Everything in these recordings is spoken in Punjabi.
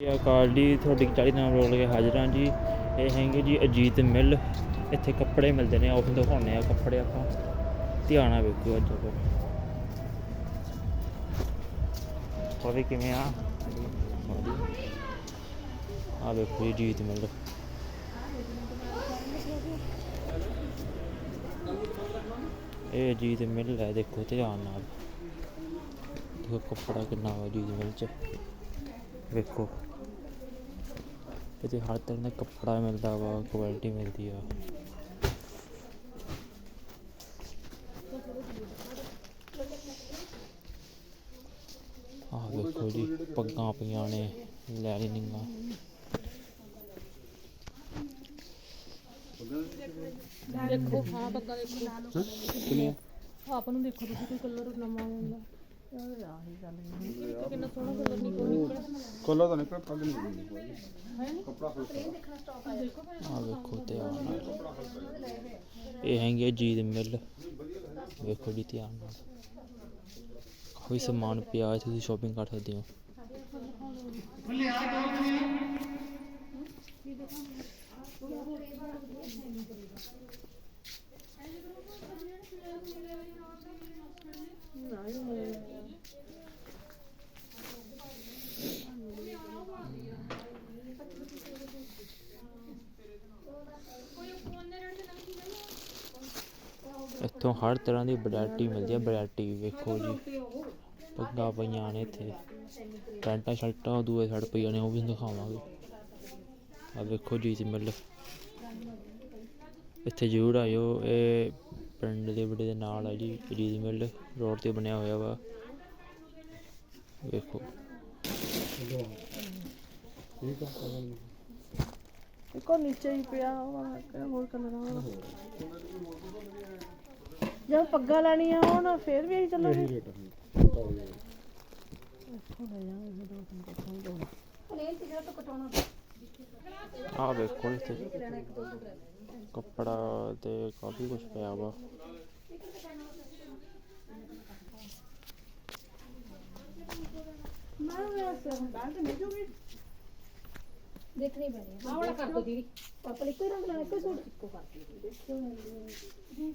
ਸਤਿ ਸ਼੍ਰੀ ਅਕਾਲ ਜੀ, ਤੁਹਾਡੀ 40 ਨਾਮ ਰੋਲ ਕੇ ਹਾਜ਼ਰ ਹਾਂ ਜੀ। ਇਹ ਹੈਗੇ ਜੀ ਅਜੀਤ ਮਿੱਲ। ਇੱਥੇ ਕੱਪੜੇ ਮਿਲਦੇ ਨੇ ਆਫਿਸ ਦਿਖਾਉਂਦੇ ਆ ਕੱਪੜੇ ਆਪਾਂ। ਧਿਆਨ ਨਾਲ ਵੇਖੋ ਅੱਜ ਆਪਾਂ ਹੋਵੇ ਕਿਵੇਂ ਆ। ਆ ਵੇਖੋ ਜੀ, ਅਜੀਤ ਮਿੱਲ। ਇਹ ਅਜੀਤ ਮਿੱਲ ਹੈ, ਦੇਖੋ ਧਿਆਨ ਨਾਲ। ਦੇਖੋ ਕੱਪੜਾ ਕਿੰਨਾ ਵਾ ਅਜੀਤ ਮਿੱਲ ਚ। ਵੇਖੋ। ਇੱਥੇ ਹਰ ਤਰ੍ਹਾਂ ਦਾ ਕੱਪੜਾ ਮਿਲਦਾ ਵਾ ਕੁਆਲਿਟੀ ਮਿਲਦੀ ਆ। ਆਹ ਵੇਖੋ ਜੀ ਪੱਗਾਂ ਪਈਆਂ ਨੇ ਲੈ ਲੈਣੀਆਂ ਦੇਖੋ ਹਾਂ ਪੱਕਾ ਦੇਖੋ। ਕਿੰਨੇ ਆਪ ਨੂੰ ਦੇਖੋ ਤੁਸੀਂ ਕੋਈ ਕਲਰ ਨਵਾਂ ਆਉਂਦਾ। ਯਾਰ ਆਹੀ ਗੱਲ ਨਹੀਂ ਕਿੰਨਾ ਸੋਹਣਾ ਕਲਰ ਨਹੀਂ ਕੋਈ ਨਿਕਲਿਆ ਕੋਲਾ ਤਾਂ ਨਿਕਲ ਪੱਗ ਨਹੀਂ ਦਿੰਦੀ ਕੋਈ। ਹੈ ਹਲਕਾ। ਦੇਖੋ ਵੇਖੋ ਧਿਆਨ ਨਾਲ। ਇਹ ਹੈਗੇ ਜੀਤ ਮਿੱਲ। ਵੇਖੋ ਜੀ ਧਿਆਨ ਨਾਲ। ਕਾਫੀ ਸਮਾਨ ਪਿਆ ਹੈ ਤੁਸੀਂ ਸ਼ਾਪਿੰਗ ਕਰ ਸਕਦੇ ਹੋ। ਇੱਥੋਂ ਹਰ ਤਰ੍ਹਾਂ ਦੀ ਵੈਰਾਈਟੀ ਮਿਲਦੀ ਹੈ ਵੈਰਾਈਟੀ ਵੇਖੋ ਜੀ। ਪੱਗਾਂ ਪਈਆਂ ਨੇ ਇੱਥੇ, ਪੈਂਟਾਂ ਸ਼ਰਟਾਂ ਦੂਏ ਸਾਈਡ ਪਈਆਂ ਨੇ ਉਹ ਵੀ ਦਿਖਾਵਾਂਗੇ। ਆ ਵੇਖੋ ਜੀ ਮਿਲ। ਇੱਥੇ ਜ਼ਰੂਰ ਆਇਓ, ਇਹ ਪਿੰਡ ਦੇ ਬੜੇ ਦੇ ਨਾਲ ਆ ਜੀ ਅਜੀਤ ਮਿਲ। ਰੋਡ ਤੇ ਬਣਿਆ ਹੋਇਆ ਵਾ। ਵੇਖੋ। ਠੀਕ ਆ ਇੱਕੋ ਨੀਚੇ ਹੀ ਪਿਆ ਵਾ, ਹੋਰ ਕਲਰ ਆ। ਜਦ ਪੱਗਾ ਲੈਣੀ ਆ ਉਹ ਨਾ ਫੇਰ ਵੀ ਅਸੀਂ ਚੱਲਾਂਗੇ ਇਹੀ ਰੇਟ ਹੈ ਆ ਵੇਖੋ ਇੱਥੇ। ਕੱਪੜਾ ਤੇ ਕਾਫੀ ਕੁਝ ਪਿਆ ਵਾ। ਦੇਖਣੀ ਪੈਣੀ ਆ। ਆਹ ਵਾਲਾ ਕਰ ਦੋ ਦੀਦੀ। ਪਾਪਾ ਇੱਕੋ ਹੀ ਰੰਗ ਲੈਣਾ ਇੱਕੋ ਸੂਟ। ਇੱਕੋ ਕਰ ਦਿਓ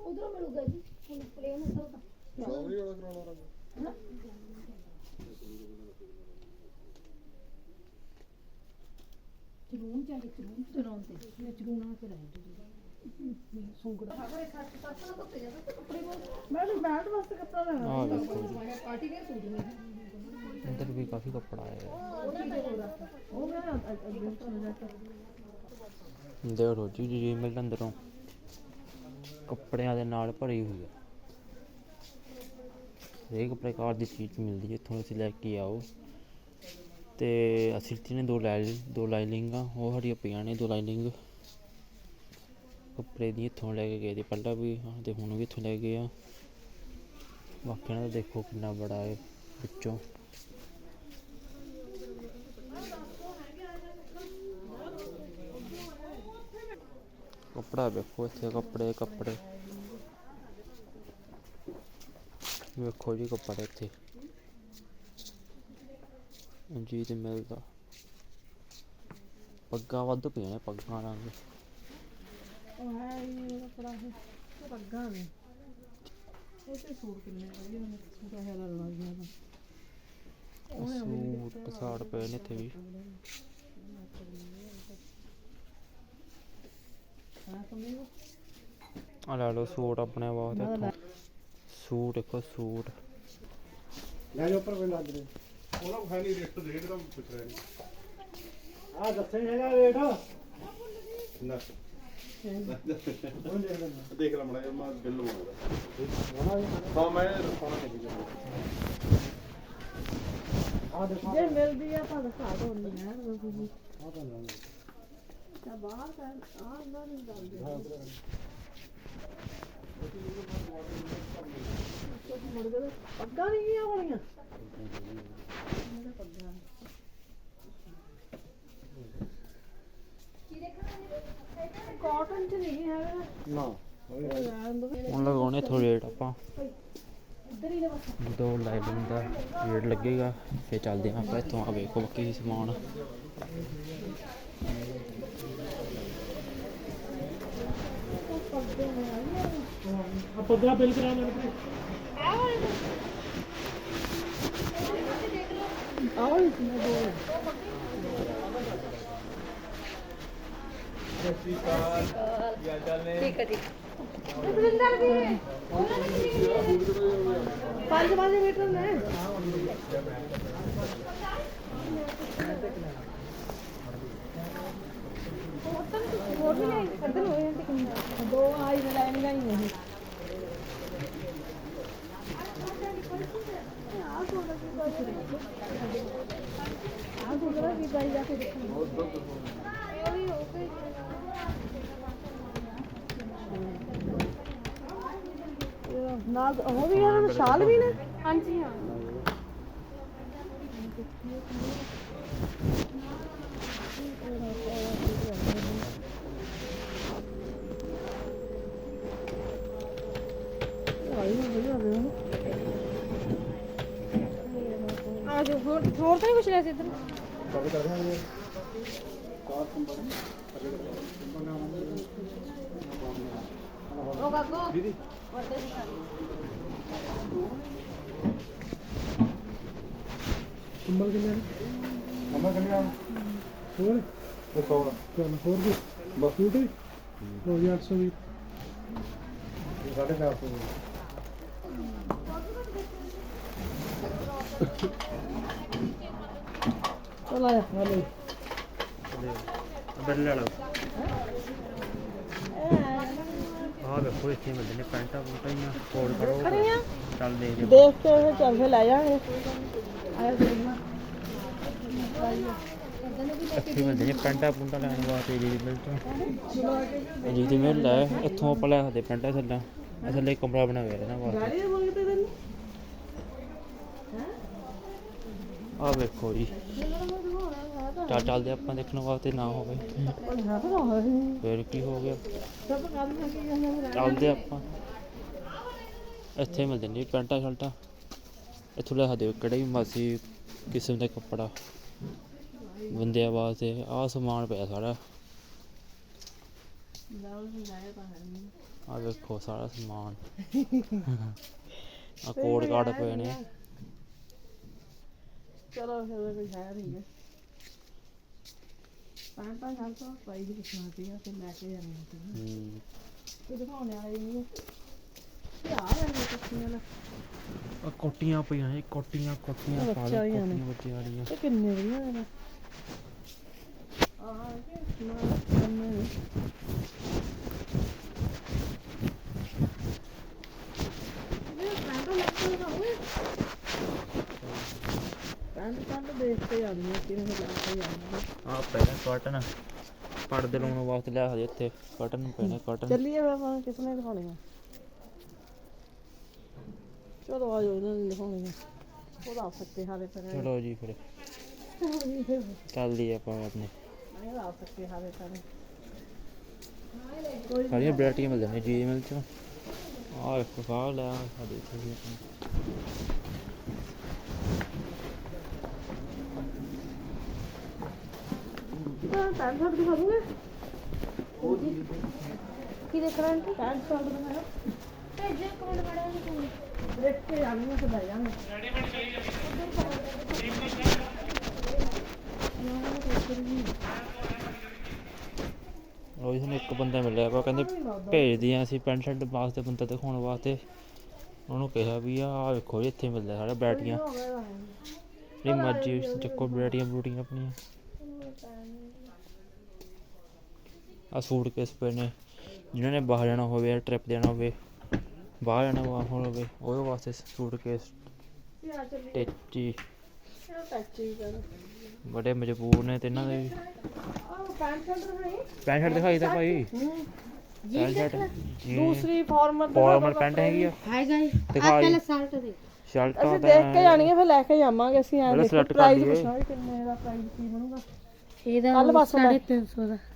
ਉਧਰੋਂ ਮਿਲੂਗਾ ਜੀ ਹੁਣ ਪਲੇਨ ਉਧਰ ਚੌਵੀ ਵਾਲਾ ਕਰਾਉਣਾ ਰੰਗ ਚਲੂਨ ਚਾਹੇ ਚਲੂਨ ਚਲਾਉਣ ਤੇ ਮੈਂ ਚਲੂਣਾ ਤੇ ਰਹਿ ਸੁੰਗੜਾ ਮੈਂ ਬੈਠ ਵਾਸਤੇ ਕੱਪੜਾ ਲੈਣਾ ਆ ਵੇਖੋ ਜੀ ਪਾਰਟੀ ਵੇਅਰ ਸੂਟ ਨਹੀਂ ਅੰਦਰ ਵੀ ਕਾਫੀ ਕੱਪੜਾ ਆਇਆ ਹੈ ਦੇਖੋ ਰੋਜੀ ਜੀ ਮਿਲ ਅੰਦਰੋਂ। ਕੱਪੜਿਆਂ ਦੇ ਨਾਲ ਭਰੀ ਹੋਈ ਹੈ ਹਰੇਕ ਪ੍ਰਕਾਰ ਦੀ ਚੀਜ਼ ਮਿਲਦੀ ਹੈ ਇੱਥੋਂ ਅਸੀਂ ਲੈ ਕੇ ਆਓ। ਤੇ ਅਸੀਂ ਲਿੱਤੀ ਦੋ ਲਾਈ, ਦੋ ਲਾਈਨਿੰਗਾਂ ਉਹ ਹਰੀਆਂ ਪਈਆਂ ਨੇ, ਦੋ ਲਾਈਨਿੰਗ ਕੱਪੜੇ ਦੀ ਇੱਥੋਂ ਲੈ ਕੇ ਗਏ ਤੇ ਪਹਿਲਾਂ ਵੀ ਤੇ ਹੁਣ ਵੀ ਇੱਥੋਂ ਲੈ ਕੇ ਗਏ ਆ। ਬਾਕੀ ਇਹਨਾਂ ਦਾ ਦੇਖੋ ਕਿੰਨਾ ਬੜਾ ਹੈ ਵਿੱਚੋਂ। ਕੱਪੜਾ ਵੇਖੋ ਇੱਥੇ ਕੱਪੜੇ ਕੱਪੜੇ ਵੇਖੋ ਜੀ ਕੱਪੜੇ ਇੱਥੇ ਜੀ ਤੇ ਮਿਲਦਾ ਪੱਗਾਂ ਵੱਧ ਪਈਆਂ ਨੇ ਪੱਗਾਂ ਰੰਗ ਉਹ ਹੈ ਇਹ ਕੱਪੜਾ ਹੈ ਪੱਗਾਂ ਨੇ ਇਹ ਤੇ ਸੂਟ ਕਿੰਨੇ ਵਧੀਆ ਨੇ ਸੂਟ ਹੈ ਲੱਗ ਗਿਆ ਤਾਂ ਸੂਟ ਸਾੜ ਪਏ ਨੇ ਇੱਥੇ ਵੀ ਹਾਂ ਸਮਝੋ ਆ ਲੈ ਲਓ ਸੂਟ ਆਪਣੇ ਇੱਥੋਂ। ਸੂਟ ਦੇਖੋ ਸੂਟ। ਲੈ ਜਾ ਉੱਪਰ ਕੋਈ ਲੱਗ ਰਿਹਾ ਉਹਨਾਂ ਨੂੰ ਹੈ ਨਹੀਂ ਰੇਟ ਰੇਟ ਦਾ ਪੁੱਛ ਰਿਹਾ ਨਹੀਂ। ਆ ਦੱਸੇ ਹੈਗਾ ਰੇਟ। ਨਾ। ਹੁਣ ਦੇਖ ਲੈਂਦਾ ਦੇਖ ਲੈ ਮੜਾ ਮੈਂ ਬਿੱਲ ਬਣਾਉਂਦਾ ਹਾਂ ਮੈਂ ਰਖਾਉਣਾ ਨਹੀਂ ਜੀ ਆ ਦੇਖੋ। ਜੇ ਮਿਲਦੀ ਆ ਤਾਂ ਦਿਖਾ ਦੋ ਨਹੀਂ ਹੈ ਤੁਸੀਂ। ਆ ਤਾਂ ਲੈ ਤਾਂ ਬਾਹਰ ਤਾਂ ਆ ਨਾ ਨਹੀਂ ਗੱਲ ਮੁੜ ਗਏ ਪੱਗਾਂ ਨਹੀਂ ਗਈਆਂ ਵਾਲੀਆਂ ਕਾਟਨ ਚ ਨਹੀਂ ਹੈਗਾ। ਨਾ। ਹੁਣ ਲਗਾਉਣੇ ਥੋੜੇ ਰੇਟ ਆਪਾਂ। ਜਦੋਂ ਲਾਈਵਿੰਗ ਦਾ ਰੇਟ ਲੱਗੇਗਾ ਫਿਰ ਚੱਲਦੇ ਹਾਂ ਆਪਾਂ ਇੱਥੋਂ। ਆ ਵੇਖੋ ਬਾਕੀ ਸਮਾਨ। ਆਪਾਂ ਦਾ ਬਿੱਲ ਕਰਾ ਲੈਣਾ ਆਓ ਇਸ ਨੂੰ ਦੋ ਪੰਜ ਪੰਜ ਮੀਟਰ ਨੇ। ਦੋ ਆਈ ਲਾਈਨ ਗਈ ਨਹੀਂ ਆ ਗੁੰਦਰਾ ਕੀ ਬਾਈ ਜਾ ਕੇ ਦੇਖਣਾ ਇਹ ਨਾਲ ਉਹ ਵੀ ਇਹਨਾਂ ਦੇ ਸ਼ਾਲ ਵੀ ਨੇ? ਹਾਂਜੀ, ਹਾਂ ਆਈ ਨਾ ਬੜਾ ਰਿਹਾ ਆ ਜੋ ਹੋਰ ਹੋਰ ਤਾਂ ਨਹੀਂ ਕੁਛ ਲਿਆ ਸੀ ਇੱਧਰ? ਕਾਰ ਕੰਬਲ ਕਿੰਨੇ ਨੇ? ਨੰਬਰ ਕਿੰਨੇ ਆ? ਹੋਰ? ਤੇ 100 ਚੱਲ ਹੋਰ ਵੀ ਬਸ। ਸੂਟ ਹੀ 2820 ਸਾਢੇ ਚਾਰ ਸੌ। ਚਲ ਹਲੋ ਬਿੱਲ ਲੈ। ਲਓ। ਆਹ ਵੇਖੋ ਇੱਥੇ ਮਿਲਦੇ ਨੇ ਪੈਂਟਾਂ ਪੂੰਟਾਂ ਹੀ ਕੋਡ ਕਰੋ। ਚੱਲ ਦੇ ਦੇ ਦੇਖ ਕੇ ਫਿਰ ਚੱਲ ਕੇ ਲੈ ਜਾਾਂਗੇ ਆਇਆ ਦੇਖਣਾ ਇੱਥੇ ਮਿਲਦੇ ਨੇ ਪੈਂਟਾਂ ਪੂੰਟਾਂ ਲੈਣ ਵਾਸਤੇ ਜੀ ਮਿਲ ਤੋਂ ਜੀ ਦੀ ਮਿਲ ਹੈ ਇੱਥੋਂ ਆਪਾਂ ਲੈ ਸਕਦੇ ਪੈਂਟਾਂ ਥੱਲੇ। ਥੱਲੇ ਕਮਰਾ ਬਣਾ ਵਾਸਤੇ। ਗਾੜੀ ਆਹ ਵੇਖੋ ਜੀ। ਚੱਲ ਚੱਲਦੇ ਆਪਾਂ ਦੇਖਣ ਵਾਸਤੇ ਨਾ ਹੋਵੇ। ਫਿਰ ਕੀ ਹੋ ਗਿਆ? ਚੱਲਦੇ ਆਪਾਂ। ਇੱਥੇ ਮਿਲਦੇ ਨੇ ਪੈਂਟਾਂ ਸ਼ਰਟਾਂ ਇੱਥੋਂ ਲੈ ਸਕਦੇ ਹੋ ਕਿਹੜੇ ਵੀ ਮਰਜ਼ੀ ਕਿਸਮ ਦਾ ਕੱਪੜਾ। ਬੰਦਿਆਂ ਵਾਸਤੇ ਆਹ ਸਮਾਨ ਪਿਆ ਸਾਰਾ। ਲਾਉ ਆਹ ਵੇਖੋ ਸਾਰਾ ਸਮਾਨ। ਆ ਕੋਡ ਕਾਰਡ ਪਏ ਨੇ। ਚਲੋ ਫਿਰ ਕੋਈ ਹੈ ਨਹੀਂ ਹੈ ਪੈਂਟਾਂ ਨਾਲ ਤਾਂ ਪਾਈ ਦੀ ਕਿਸਮਾਂ ਤੇ ਤੇ ਲੈ ਕੇ ਜਾਣੀ ਤੇ ਹੂੰ ਇਹ ਦਿਖਾਉਣੇ ਵਾਲੇ ਨਹੀਂ ਇਹ ਆ ਰਹੇ ਕੁੱਤੀਆਂ ਨਾਲ ਆ ਕੋਟੀਆਂ ਪਈਆਂ ਨੇ ਕੋਟੀਆਂ ਕੋਟੀਆਂ ਉਹ ਪਾ ਬੱਚਾ ਲਓ ਹੀ ਆਣੇ। ਕੋਟੀਆਂ ਬੱਚੇ ਵਾਲੀਆਂ ਇਹ ਕਿੰਨੇ ਵਧੀਆ ਨੇ ਆਹ ਇਹ ਨਾ ਕੰਨੇ ਨੇ ਇਹ ਪੈਂਟ ਲੱਗ ਰਿਹਾ ਹੋਵੇ ਪੈਂਟ ਪੈਂਟ ਦੇਖ ਕੇ ਜਾਂਦੀ ਹੈ ਕਿਵੇਂ ਲਾ ਕੇ ਜਾਂਦੀ ਹੈ ਆ ਪਹਿਲਾਂ ਕਾਟਨ ਪਰਦੇ ਲਾਉਣ ਵਾਸਤੇ ਲਿਆ ਹਜੇ ਇੱਥੇ ਕਾਟਨ ਪੈਣੇ ਕਾਟਨ ਚੱਲੀਏ ਫਿਰ ਆਪਾਂ ਕਿਸ ਨੇ ਦਿਖਾਉਣੀ ਆ? ਚਲੋ ਆ ਜਾਓ ਇਹਨਾਂ ਨੇ ਦਿਖਾਉਣੀ ਆ। ਉਹਦਾ ਆ ਸਕਦੇ ਹਾਲੇ ਪਰ ਚਲੋ ਜੀ ਫਿਰ। ਨਹੀਂ ਫਿਰ ਚੱਲਦੀ ਆਪਾਂ ਆਪਣੇ। ਆ ਸਕਦੇ ਹਾਲੇ ਪਰ ਸਾਰੀਆਂ ਵੈਰਾਈਟੀਆਂ ਮਿਲ ਜਾਂਦੀਆਂ ਜੀ ਮਿਲ ਚੋਂ। ਆ ਇੱਕ ਫਾਹ ਲੈ ਆਹ ਸਾਡੇ ਇੱਥੇ ਵੀ ਆਪਣੇ। ਪੈਂਟ ਸ਼ਰਟ ਦਿਖਾ ਦੂੰਗੇ ਕੀ ਦੇਖ ਰਹੇ ਆਂਟੀ ਪੈਂਟ ਸ਼ਰਟ ਦਿਖਾਓ ਭੇਜੋ ਕੌਣ ਬੜਾ ਨਹੀਂ ਦੇਖ ਕੇ ਜਾਣੀ ਤੇ ਲੈ ਜਾਣਾ ਉਹ ਇਸ ਇੱਕ ਬੰਦਾ ਮਿਲਿਆ ਆਪਾਂ ਕਹਿੰਦੇ ਭੇਜਦੇ ਆ ਅਸੀਂ ਪੈਂਟ ਸ਼ਰਟ ਵਾਸਤੇ ਬੰਦਾ ਦਿਖਾਉਣ ਵਾਸਤੇ। ਉਹਨੂੰ ਕਿਹਾ ਵੀ ਆ ਆਹ ਵੇਖੋ ਇੱਥੇ ਮਿਲਦਾ ਸਾਰਾ ਵੈਰਾਈਟੀਆਂ ਜਿਹੜੀ ਮਰਜ਼ੀ ਚੱਕੋ ਵੈਰਾਈਟੀਆਂ ਬੂਟੀਆਂ ਆਪਣੀਆਂ। ਆ ਸੂਟ ਕੇਸ ਪਏ ਨੇ ਜਿਨ੍ਹਾਂ ਨੇ ਬਾਹਰ ਜਾਣਾ ਹੋਵੇ ਟ੍ਰਿਪ ਦੇਣਾ ਹੋਵੇ ਬਾਹਰ ਜਾਣਾ ਹੋਵੇ ਉਹਦੇ ਵਾਸਤੇ ਸੂਟ ਕੇਸ ਯਾ ਚੱਲੀ ਟੇਚੀ। ਬੜੇ ਮਜਬੂਰ ਨੇ ਤੇ ਇਹਨਾਂ ਦੇ। ਪੈਂਟ ਸ਼ਰਟ ਦਿਖਾਈ ਪੈਂਟ ਸ਼ਰਟ ਦਿਖਾਈ ਤਾਂ ਭਾਈ। ਹੂੰ ਪੈਂਟ ਸ਼ਰਟ ਦੂਸਰੀ ਫਾਰਮਲ ਫਾਰਮਲ ਪੈਂਟ ਹੈਗੀ ਆ। ਹਾਈ ਗਾਇਸ ਦਿਖਾ ਜੀ ਸਾਲਟ ਦੇ ਸ਼ਰਟਾਂ ਅਸੀਂ ਤਾਂ ਦੇਖ ਕੇ ਜਾਣੀ ਹੈ ਫਿਰ ਲੈ ਕੇ ਜਾਵਾਂਗੇ ਅਸੀਂ ਐਂ ਪਹਿਲਾਂ ਦੇਖੋ ਪ੍ਰਾਈਸ। ਪੁੱਛਾਂਗੇ ਕਿੰਨੇ ਦਾ ਪ੍ਰਾਈਸ ਕੀ ਬਣੂਗਾ। ਇਹਦਾ ਕੱਲ੍ਹ ਪਾਸੋਂ ਦਾ। 350 ਦਾ। ਹੈ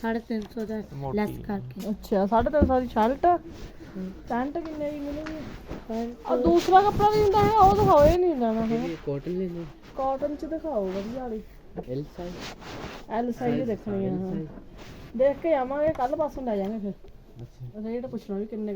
350 ਦਾ। ਲੈਸ ਕਰਕੇ। ਅੱਛਾ 350 ਦੀ ਸ਼ਰਟ ਪੈਂਟ ਕਿੰਨੇ ਦੀ ਮਿਲੂਗੀ? ਆ ਦੂਸਰਾ ਕੱਪੜਾ ਵੀ ਹੁੰਦਾ ਹੈ ਉਹ ਦਿਖਾਓ ਇਹ ਨਹੀਂ ਲੈਣਾ ਹੈ ਕਾਟਨ ਲੈ ਲਓ। ਕਾਟਨ ਚ ਦਿਖਾਓ ਵਧੀਆ ਵਾਲੀ। ਐਲ ਸਾਈਜ਼ ਐਲ ਸਾਈਜ਼ ਦੇਖਣੀ ਆ। ਹਾਂ ਦੇਖ ਕੇ ਆਵਾਂਗੇ ਕੱਲ ਪਾਸੋਂ ਲੈ ਜਾਵਾਂਗੇ ਫਿਰ। ਅੱਛਾ। ਰੇਟ ਪੁੱਛਣਾ ਵੀ ਕਿੰਨੇ